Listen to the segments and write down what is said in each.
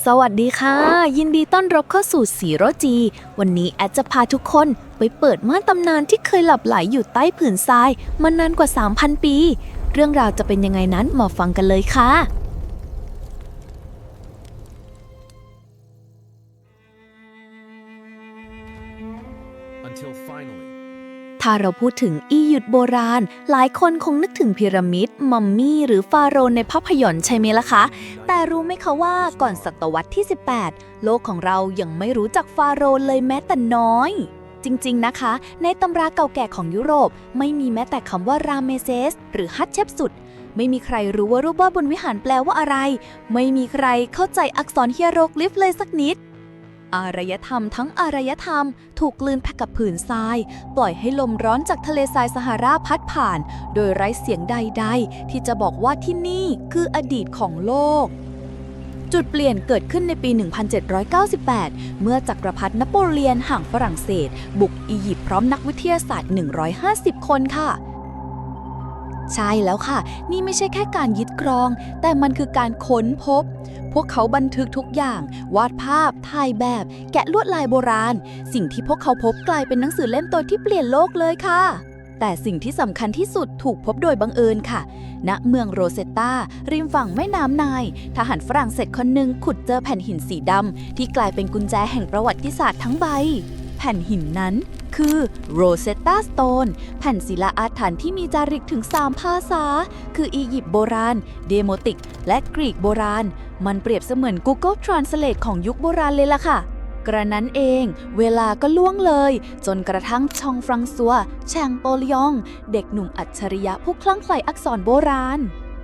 สวัสดีค่ะ ยินดีต้อนรับเข้าสู่สีโรจี วันนี้แอดจะพาทุกคนไปเปิดม่านตำนานที่เคยหลับไหลอยู่ใต้ผืนทรายมานานกว่า 3,000 ปี เรื่องราวจะเป็นยังไงนั้นมาฟังกันเลยค่ะ until finally ถ้าเราพูดถึงอียิปต์โบราณ หลายคนคงนึกถึงพีระมิด มัมมี่ หรือฟาโรห์ในภาพยนตร์ใช่ไหมล่ะคะ แต่รู้ไหมคะว่าก่อนศตวรรษที่ 18 โลกของเรายังไม่รู้จักฟาโรห์เลยแม้แต่น้อยจริง ๆ นะคะ ในตำราเก่าแก่ของยุโรป ไม่มีแม้แต่คำว่า รามเมเซส หรือฮัตเชปสุด ไม่มีใครรู้ว่ารูปวาดบนวิหารแปลว่าอะไร ไม่มีใครเข้าใจอักษรเฮียโรกลิฟเลยสักนิด อารยธรรมทั้งอารยธรรม ถูกกลืนไปกับผืนทราย ปล่อยให้ลมร้อนจากทะเลทรายซาฮาราพัดผ่าน โดยไร้เสียงใด ๆ ที่จะบอกว่าที่นี่คืออดีตของโลก จุดเปลี่ยนเกิดขึ้นในปี 1798 เมื่อจักรพรรดินโปเลียนห่างฝรั่งเศส บุกอียิปต์พร้อมนักวิทยาศาสตร์ 150 คนค่ะ ใช่แล้วค่ะ นี่ไม่ใช่แค่การยึดครอง แต่มันคือการค้นพบ พวกเขาบันทึกทุกอย่าง วาดภาพ ถ่ายแบบ แกะลวดลายโบราณ สิ่งที่พวกเขาพบกลายเป็นหนังสือเล่มโตที่เปลี่ยนโลกเลยค่ะ แต่สิ่งที่สำคัญที่สุดถูกพบโดยบังเอิญค่ะ ณ เมืองโรเซตตาริมฝั่งแม่น้ำไนาย ทหารฝรั่งเศสคนหนึ่งขุดเจอแผ่นหินสีดำที่กลายเป็นกุญแจแห่งประวัติศาสตร์ทั้งใบ ผ่นหินนั้นคือโรเซตตาสโตนแผ่นศิลาอาถรรพ์ที่มีจารึกถึง 3 ภาษา คืออียิปต์โบราณ เดโมติก และกรีกโบราณ มันเปรียบเสมือน Google Translate ของยุคโบราณเลยล่ะค่ะ กระนั้นเอง เวลาก็ล่วงเลย จนกระทั่งชองฟรังซัวแชงโปลยอง เด็กหนุ่มอัจฉริยะผู้คลั่งไคล้อักษรโบราณ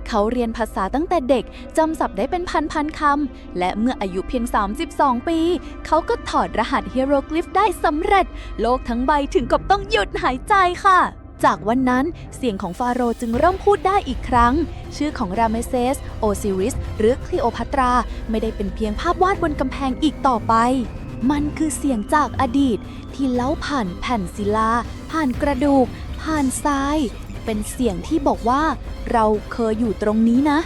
เขาเรียนภาษาตั้งแต่เด็กจำศัพท์ได้เป็นพันๆคำ และเมื่ออายุเพียง 32 ปี เขาก็ถอดรหัสเฮโรกลิฟได้สำเร็จ โลกทั้งใบถึงกับต้องหยุดหายใจค่ะ จากวันนั้นเสียงของฟาโรห์จึงเริ่มพูดได้อีกครั้ง ชื่อของราเมเซส โอซิริส หรือคลีโอพัตรา ไม่ได้เป็นเพียงภาพวาดบนกำแพงอีกต่อไปมันคือเสียงจากอดีต ที่เล่าผ่านแผ่นศิลา ผ่านกระดูก ผ่านทราย เป็นเสียงที่บอกว่า เราเคยอยู่ตรงนี้นะ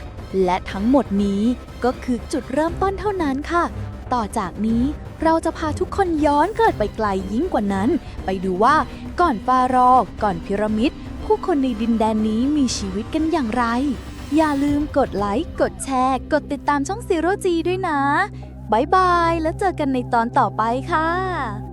และทั้งหมดนี้ก็คือจุดเริ่มต้นเท่านั้นค่ะ ต่อจากนี้เราจะพาทุกคนย้อนเกิดไปไกลยิ่งกว่านั้น ไปดูว่าก่อนฟาโรห์ก่อนพีระมิด ผู้คนในดินแดนนี้มีชีวิตกันอย่างไร อย่าลืมกดไลค์ กดแชร์ กดติดตามช่องซีโรจีด้วยนะบายบาย แล้วเจอกันในตอนต่อไปค่ะ